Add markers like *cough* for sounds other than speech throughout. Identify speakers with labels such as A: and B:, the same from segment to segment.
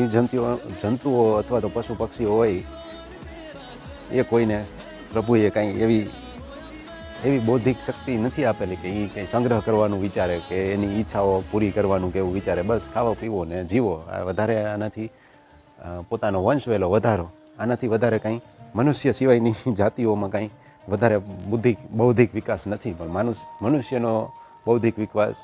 A: જીવજંતુઓ, જંતુઓ અથવા તો પશુ પક્ષીઓ હોય, એ કોઈને પ્રભુએ કાંઈ એવી એવી બૌદ્ધિક શક્તિ નથી આપેલી કે એ કંઈ સંગ્રહ કરવાનું વિચારે, કે એની ઈચ્છાઓ પૂરી કરવાનું કે એવું વિચારે. બસ ખાવો, પીવો ને જીવો. આ વધારે આનાથી પોતાનો વંશ વહેલો વધારો. આનાથી વધારે કાંઈ મનુષ્ય સિવાયની *laughs* જાતિઓમાં કાંઈ વધારે બુદ્ધિ બૌદ્ધિક વિકાસ નથી. પણ માનુષ, મનુષ્યનો બૌદ્ધિક વિકાસ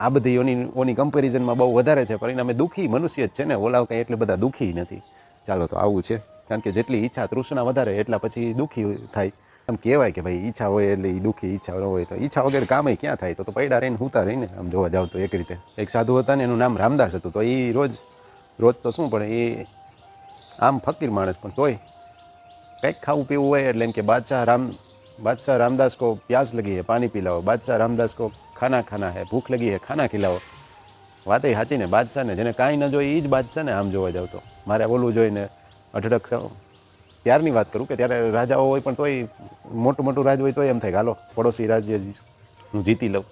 A: આ બધી ઓની ઓની કમ્પેરિઝનમાં બહુ વધારે છે પરિણામે દુઃખી મનુષ્ય જ છે ને ઓલા કંઈ એટલે બધા દુઃખી નથી. ચાલો તો આવું છે, કારણ કે જેટલી ઈચ્છા તૃષ્ણા વધારે, એટલા પછી દુઃખી થાય. એમ કહેવાય કે ભાઈ ઈચ્છા હોય એટલે એ દુઃખી ઈચ્છા હોય તો ઈચ્છા વગર કામે ક્યાં થાય? તો તો પૈડા રહીને હુતા રહીને આમ જોવા જાવ તો એક રીતે. એક સાધુ હતા ને, એનું નામ રામદાસ હતું, તો એ રોજ રોજ તો શું પણ એ આમ ફકીર માણસ, પણ તોય કંઈક ખાવું પીવું હોય એટલે એમ કે બાદશાહ રામ બાદશાહ રામદાસ को प्यास लगी है पानी पिलाओ बादशाह रामदास को खाना खाना है भूख लगी है खाना खिलाओ વાતે સાચી ને બાદશાહ ને જેને કાંઈ ન જોઈએ એ જ બાદશાહ ને આમ જોવા જાવ તો મારે બોલવું જોઈને અઢળક સ- ત્યારની વાત કરું કે ત્યારે રાજાઓ હોય પણ તોય મોટું મોટું રાજ હોય તોય એમ થાય કે હાલો પડોશી રાજ્ય જી- હું જીતી લઉં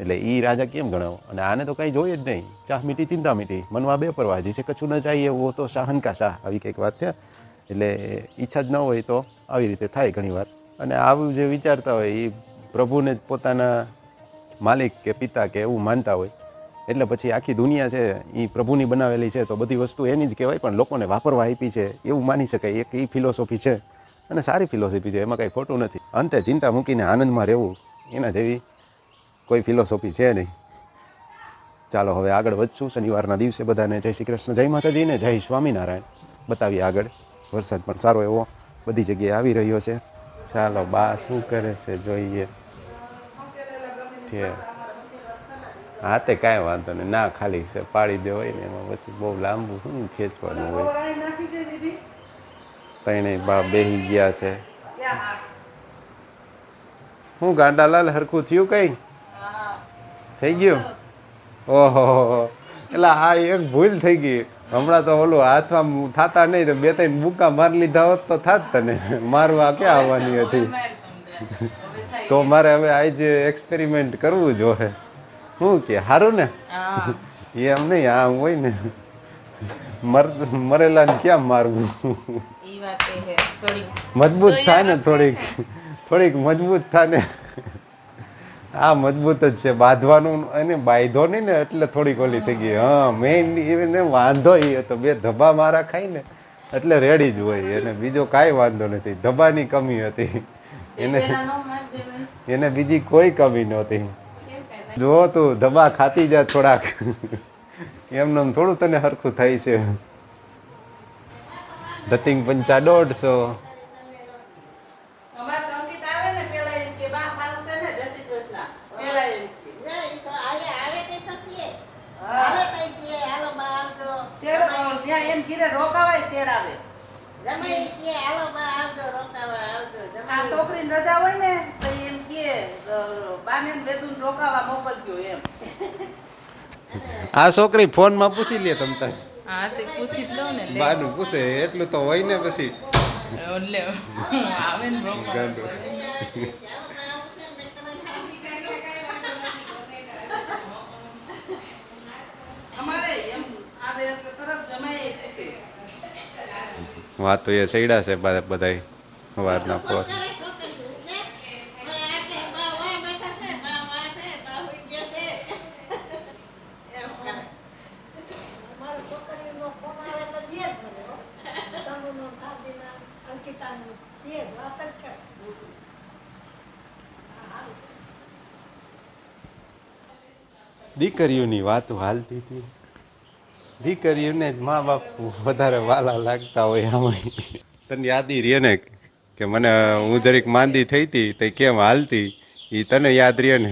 A: એટલે એ રાજા કેમ ગણાવો અને આને તો કંઈ જોઈએ જ નહીં ચાહ મીઠી ચિંતા મીઠી મનમાં બે પરવા જીસે કછું ન ચાહીએ વો તો શાહન કા શાહ આવી કંઈક વાત છે એટલે ઈચ્છા જ ન હોય તો આવી રીતે થાય ઘણી વાર અને આવું જે વિચારતા હોય એ પ્રભુને જ પોતાના માલિક કે પિતા કે એવું માનતા હોય. એટલે પછી આખી દુનિયા છે એ પ્રભુની બનાવેલી છે તો બધી વસ્તુ એની જ કહેવાય, પણ લોકોને વાપરવા આપી છે એવું માની શકાય. એક એ ફિલોસોફી છે અને સારી ફિલોસોફી છે, એમાં કંઈ ખોટું નથી. અંતે ચિંતા મૂકીને આનંદમાં રહેવું, એના જેવી કોઈ ફિલોસોફી છે નહીં. ચાલો હવે આગળ વધશું. શનિવારના દિવસે બધાને જય શ્રી કૃષ્ણ, જય માતાજીને જય સ્વામિનારાયણ. બતાવીએ આગળ. વરસાદ પણ સારો એવો બધી જગ્યાએ આવી રહ્યો છે. ચાલો બા શું કરે છે જોઈએ. હા તે કાંઈ વાંધો નહીં. ના ખાલી છે પાડી દેવાય ને એમાં પછી બહુ લાંબુ શું ખેંચવાનું હોય? ત્રણેય બા બેહી ગયા છે. હું ગાંડાલાલ હરખું થયું કઈ? થઈ ગયું? ઓહો એટલે હા એક ભૂલ થઈ ગઈ. હમણાં તો ઓલું હાથમાં થતા નહીં તો બે ત્રણ બુકા મારી લીધા હોત તો થાત તને. મારવા ક્યાં આવવાની હતી? તો મારે હવે આજે એક્સપેરિમેન્ટ કરવું જોઈએ શું કે સારું ને? એમ નહીં આમ હોય ને. મરેલા મરેલાને ક્યાં મારવું? મજબૂત થાય ને થોડીક. થોડીક મજબૂત થાય ને આ મજબૂત જ છે. બાંધવાનું અને બાંધો નહીં ને એટલે થોડીક ઓલી થઈ ગઈ. હા મેઇન એને વાંધો એ હતો. બે ધબ્બા મારા ખાઈ ને એટલે રેડી જ હોય. એને બીજો કાંઈ વાંધો નથી. ધબ્બાની કમી હતી. એને એને બીજી કોઈ કમી નહોતી. જો તું ધબા ખાતી જા થોડાક. એમને એમ થોડું તને હરખું થાય છે. ધતિંગ પંચા દોઢસો
B: અમારે તો અંકિત આવે ને પેલા એમ કે બા હારું છે ને જય શ્રી કૃષ્ણ પેલા એમ કે
C: ના, ઈ સો આયા આવે તે તો કહે.
B: હા.
C: હાલો તઈ કહે, હાલો બા આવજો.
B: તેડ
C: જમાઈ
B: ત્યાં એમ ઘીરે રોકાવાય તેડાવે
C: જમાઈ કહે, હાલો બા આવજો, રોકાવા આવજો.
B: આ છોકરીને રજા હોય ને તો એમ કે બાને બેદુન રોકાવા મોકલજો એમ.
A: આ છોકરી ફોનમાં પૂછી લે તમ તાર.
D: હા તે પૂછી જ લઉં ને
A: બાનું પૂછે એટલું તો હોય ને પછી.
D: આવે ને
A: જ, એ સૈડા છે બધા
C: વારના છે.
A: દીકરીઓની વાત હાલતી હતી. દીકરીઓને જ મા બાપ વધારે વાલા લાગતા હોય આમાં તને યાદી રહે ને કે મને હું જરીક માંદી થઈ હતી તે કેમ હાલતી? એ તને યાદ રહે ને.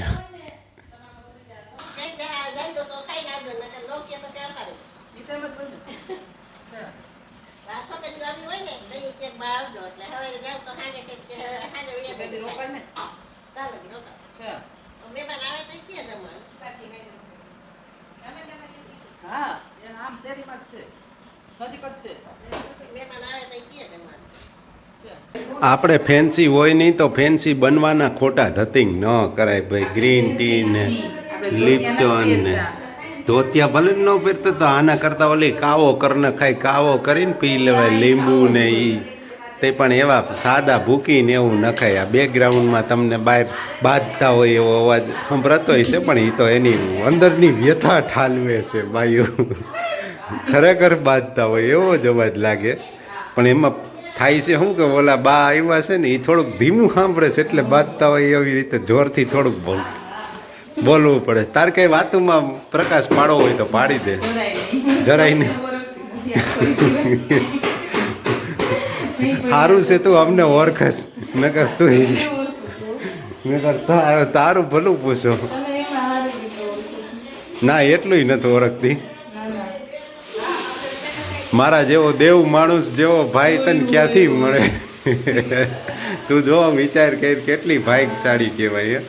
B: હા. એ આમ શેરીમાં જ છે. નજીક જ છે.
C: મહેમાન આવે તો કહે
A: આપણે ફેન્સી હોય નહીં તો ફેન્સી બનવાના ખોટા ધતિંગ ન કરાય ભાઈ. ગ્રીન ટી ને લિપ્ટન ને. ધોતિયા ભલે ન પહેરતો તો આના કરતાં ઓલી કાવો કરીને ખાઈ કાવો કરીને પી લેવાય લીંબુ ને ઈ. તે પણ એવા સાદા ભૂકીને એવું નખાય. આ બેકગ્રાઉન્ડમાં તમને બહાર બાંધતા હોય એવો અવાજ સંભળાતો હોય છે પણ એ તો એની અંદરની વ્યથા ઠાલવે છે બાયુ ખરેખર બાજતા હોય એવો જ અવાજ લાગે. પણ એમાં થાય છે શું કે ઓલા બા આવ્યા છે ને એ થોડુંક ધીમું સાંભળે છે એટલે બાજતા હોય એવી રીતે જોરથી થોડુંક બોલ બોલવું પડે. તાર કઈ વાતોમાં પ્રકાશ પાડવો હોય તો પાડી દે. જરાય નહીં. *laughs* સારું છે તું અમને ઓળખસ કર તું નકર તારું તારું ભલું પૂછો. ના એટલું નથી ઓળખતી. મારા જેવો દેવ માણસ જેવો ભાઈ તને ક્યાંથી મળે? તું જો વિચાર કર કેટલી ભાગ્યશાળી કહેવાય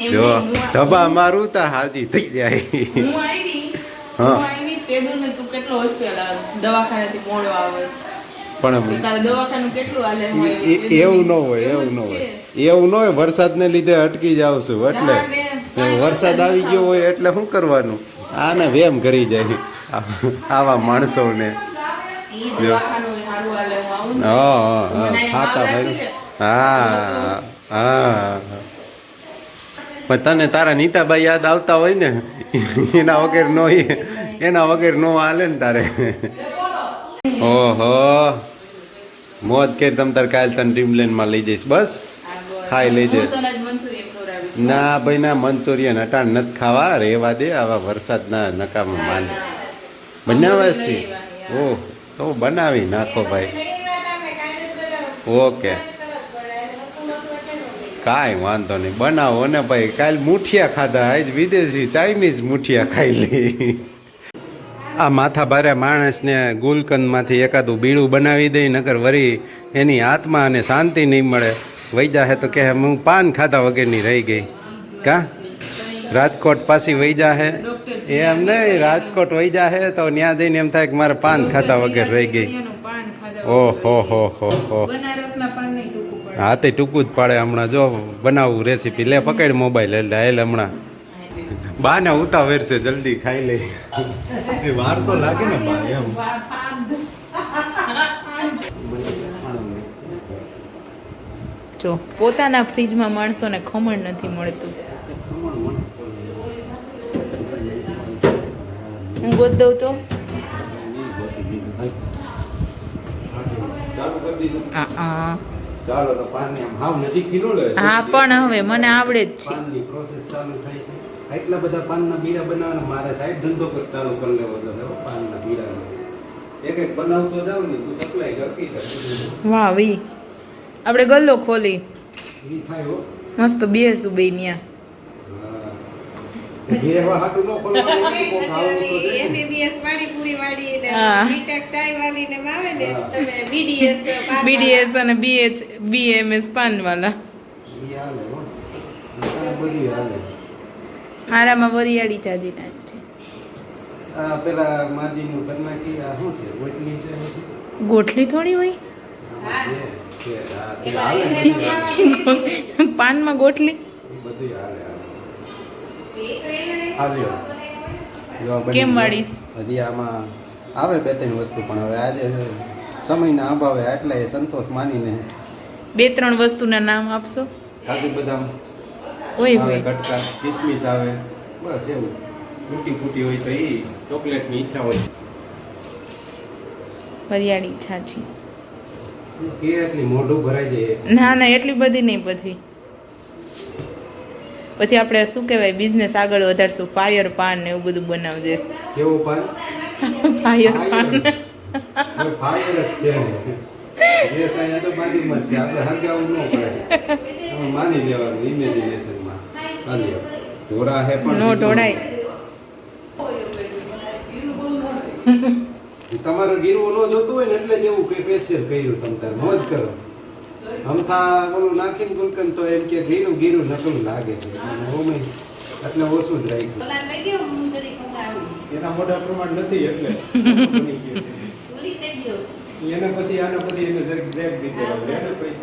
A: હે. જો ધબા મારું તો હાજી થઈ જાય.
D: હું ને દવાખાનેથી મોડો આવે.
A: પણ એવું ન હોય એવું ન હોય. એવું ન હોય વરસાદને લીધે અટકી જાવ છું એટલે વરસાદ આવી ગયો હોય એટલે શું કરવાનું? આને વેમ કરી જાય. આવા માણસોને.
D: હું.
A: હા પણ તને તારા નીતાબાઈ યાદ આવતા હોય ને? એના વગર નો એના વગર નો હાલે ને તારે. ઓહો. મોજ કે તમ તાર કાલ તને ડ્રીમલેન્ડમાં લઈ જઈશ બસ? ખાઈ લેજે.
D: હું તને જ મંચુરિયન ખવડાવીશ.
A: ના ભાઈ ના મંચુરિયન અટાણ નથી ખાવા રેવા દે આવા વરસાદના નકામા માલ. બનાવે છે ઓહ તો બનાવી નાખો ભાઈ. ઓકે. કાંઈ વાંધો નહીં. બનાવો ને ભાઈ. કાલ મુઠિયા ખાધા આજ વિદેશી ચાઇનીઝ મુઠિયા ખાઈ લઈ આ માથા ભારે માણસને ગુલકંદમાંથી એકાદું બીડું બનાવી દઈ નકર વરી એની આત્માને શાંતિ નહીં મળે. વૈજા હે તો કહે હું પાન ખાધા વગરની રહી ગઈ. કા? રાજકોટ પાછી હે? એ એમ નહીં રાજકોટ વૈજા જાહે તો ત્યાં જઈને એમ થાય કે મારે પાન ખાધા વગર રહી ગઈ. ઓહો હો હો હો. હા તે ટૂંકું જ પાડે હમણાં. જો બનાવું રેસીપી લે પકડ મોબાઈલ એટલે એટલે હમણાં. બા ને ઉતાવેર છે જલ્દી ખાઈ લે. એ વાર તો લાગે ને બા એમ.
D: જો પોતાના ફ્રીજમાં માણસોને ખમણ નથી મળતું. હું ગોત દઉં તો?
A: લે
D: હા. પણ હવે મને આવડે જ છે.
A: એટલા બધા પાનના બીડા બનાવવાના મારે સાઈડ ધંધો ચાલુ કરી લેવો તો પાનના બીડાનો. એક એક બનાવતો જાવ ને તું સપ્લાય કરતી
D: વાહ વી. આપણે ગલ્લો ખોલી.
A: ઈ થાય હો.
D: મસ્ત બેસું બે ન્યા.
C: તમે બીડીએસ
D: બીડીએસ *laughs* અને બીએચ બીએમએસ પાનવાલા
A: બધી હાલે.
D: હારામાં વરિયાળી ચાજી છે.
A: આ પેલા માજીનું કર્ણાકી આ શું છે? ગોટલી છે ગોટલી
D: ગોઠલી થોડી હોય. પાનમાં ગોઠલી
A: બધી હાલે હાલે. આવ્યો
D: કેમ વાળીશ?
A: હજી આમાં આવે બે ત્રણ વસ્તુ પણ હવે આજે સમયના અભાવે આટલા એ સંતોષ માનીને
D: બે ત્રણ વસ્તુના નામ આપશો?
A: કાજુ બદામ.
D: હોય હોય.
A: કટકા કિસમિસ આવે બસ એવું ફૂટી ફૂટી હોય તો એ ચોકલેટની ઈચ્છા હોય.
D: વરિયાળી છાછી.
A: કે એટલી મોઢું ભરાઈ જાય.
D: ના ના એટલી બધી નહીં પછી. પછી આપણે શું કહેવાય બિઝનેસ આગળ વધારશું ફાયર પાન ને એવું બધું બનાવજે.
A: કેવું પાન
D: ફાયર પાન
A: ફાયર જ છે એ સાયા તો બાજુમાં જ છે આપણે હરગાવું ન પડે. માની લેવાનું ઇમેજિનેશનમાં ચાલીએ ઢોરા હે પણ
D: નો ઢોળાય.
A: તમારું ગીરવું ન જોતું હોય ને એટલે જેવું કઈ સ્પેશિયલ કર્યું તમ તાર. મોજ કરો. અમથા ઓલું નાખીને ગુલકંદ તો એમ કે ગીરું ગીરું નકલું લાગે છે. એટલે ઓછું જ રાખ્યું. એના મોઢા પ્રમાણ નથી એટલે. એને પછી આના પછી એને બ્રેક દીધો. એને પછી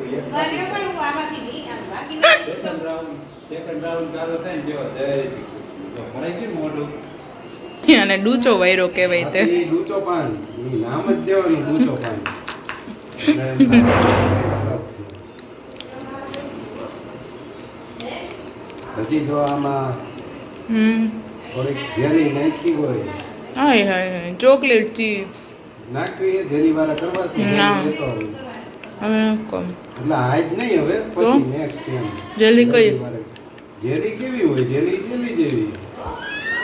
D: અને ડૂચો વૈરો કહેવાય તે.
A: ડૂચો પાન. નામ જ દેવાનું ડૂચો પાન. એટલે એમ થાય. છે. હજી જો આમાં
D: હમ.
A: થોડીક જેલી નાખી હોય.
D: Hi hi hi. Chocolate chips.
A: નાખવી એ જેલી વાળા કરવા
D: ના. હવે કોમ
A: એટલે આજ નહીં હવે પછી નેક્સ્ટ
D: જેલી કઈ?
A: જેલી કેવી હોય? જેલી જેલી જેવી.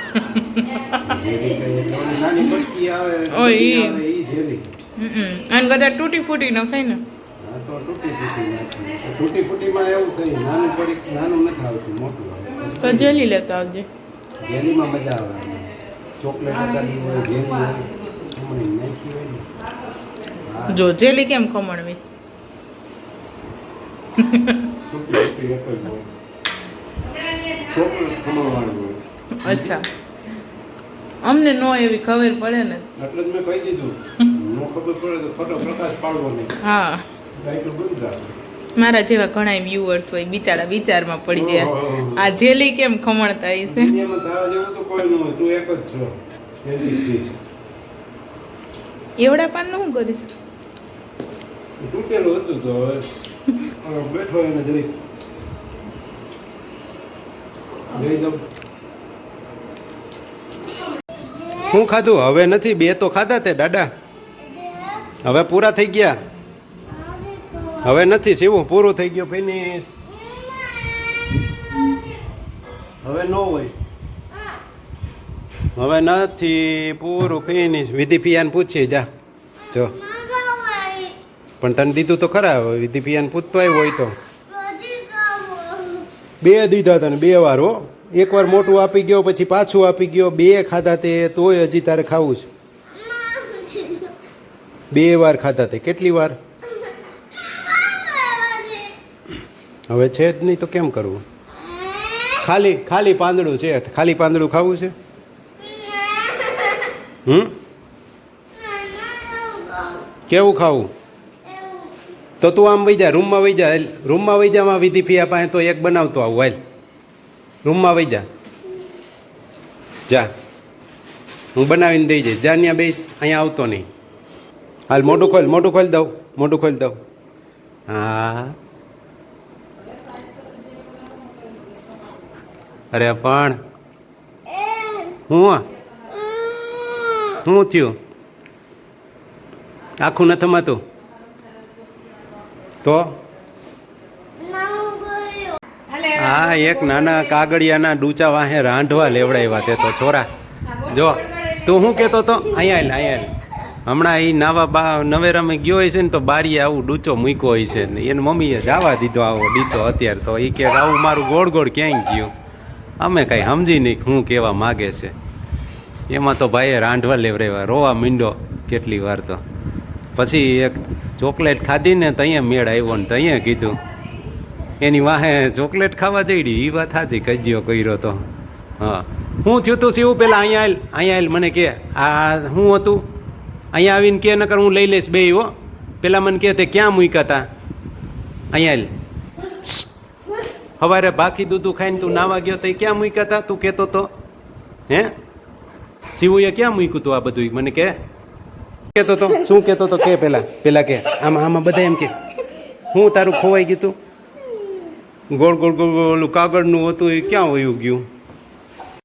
A: *laughs* જેલી કઈ એટલે ઓલી નાની બટકી આવે
D: ઓય,
A: બટકી
D: ઈ.
A: આવે ઈ જેલી.
D: હમ અને કદાચ તૂટી ફૂટી ન થાય ને?
A: તો તૂટી ફૂટી નાખી તો તૂટી ફૂટીમાં એવું થઈ નાનું પડી નાનું નથી આવતું મોટું આવે.
D: તો જેલી લેતા આવજે.
A: જેલીમાં મજા આવે. ચોકલેટ એકાદી હોય જેલી હોય ખમણી નાખી હોય
D: જો જેલી કેમ ખમણવી
A: તૂટી ફૂટી એક જ હોય ચોકલેટ ખમણવાળું હોય
D: અચ્છા. અમને નો એવી ખબર પડે ને?
A: એટલે જ મેં કહી દીધું. નો ખબર પડે તો ફોટો પ્રકાશ પાડવો નહીં.
D: હા. મારા જેવા ઘણા વ્યુઅર્સ હોય બિચારા વિચારમાં પડી ગયા. આ જેલી કેમ ખમણતા
A: ન જ છો.
D: એવડા પાન શું કરીશ?
A: તૂટેલું હતું તો *laughs* બેઠો એને જરીક. દઉં. શું ખાધું? હવે નથી બે તો ખાધા તે દાદા. હવે પૂરા થઈ ગયા. હવે નથી સીવું પૂરું થઈ ગયું ફિનિશ હવે નો હોય. હવે નથી પૂરું ફિનિશ વિધિ પિયાને પૂછી જા. જો પણ તને દીધું તો ખરા વિધિ પિયાને પૂછતો આવ્યો હોય તો. બે દીધા તને બે વાર, હો. એકવાર મોટું આપી ગયો, પછી પાછું આપી ગયો. બે ખાધા તે, તોય હજી તારે ખાવું છે. બે વાર ખાધા તે. કેટલી વાર? હવે છે જ નહીં તો કેમ કરવું? ખાલી ખાલી પાંદડું છે. ખાલી પાંદડું ખાવું છે? હમ? કેવું ખાવું? તો તું આમ વહી જા રૂમમાં વહી જા રૂમમાં વહી જામાં વિધિ ફી પાસે તો એક બનાવતો આવું હાલ. રૂમમાં વહી જા. જા. હું બનાવીને દઈ જઈશ. જા ત્યાં બેસ. અહીંયા આવતો નહીં. હાલ મોઢું ખોલ મોઢું ખોલ દઉં. મોઢું ખોલ દઉં. હા. અરે પણ. હું શું થયું? આખું ન થમાતું? તો? હા એક નાના કાગળિયાના ડૂચા વાહે રાંધવા લેવડાવ્યા તે તો છોરા. જો તું શું કહેતો તો? અહીંયા અહીંયા હમણાં એ નાવા બા નવેરામાં ગયો હોય છે ને તો બારીએ આવું ડૂચો મૂક્યો હોય છે ને એને મમ્મીએ જવા દીધો આવો ડીચો અત્યારે તો. એ કે આવું મારું ગોળ ગોળ ક્યાંય ગયું? અમે કાંઈ સમજી નહીં શું કહેવા માગે છે. એમાં તો ભાઈએ રાંધવા લેવડાવ્યા રોવા મીંડો કેટલી વાર તો. પછી એક ચોકલેટ ખાધી ને ત્યાં મેળ આવ્યો ને ત્યાં કીધું, એની વાહે ચોકલેટ ખાવા જઈડી. એ વાત સાચી કજ્યો કર્યો તો. હા. હું થયું તું સીવું પેલા અહીંયા આવેલ અહીંયા આવેલ મને કે, આ હું હતું? અહીંયા આવીને કે નકર હું લઈ લઈશ બે હો. પેલા મને કહે તે ક્યાં મૂક્યા હતા અહીંયા હવારે બાકી દૂધું ખાઈને તું નાવા ગયો તો એ ક્યાં મૂક્યા હતા તું કહેતો તો. હે? શિવુએ ક્યાં મૂક્યું તું આ બધું? મને કે કહેતો તો? શું કહેતો તો? કે પેલા પેલા કે, આમાં આમાં બધા એમ કે. હું તારું ખોવાઈ ગયું ગોળ ગોળ ગોળ ઓલું કાગળનું હતું એ ક્યાં વયું ગયું?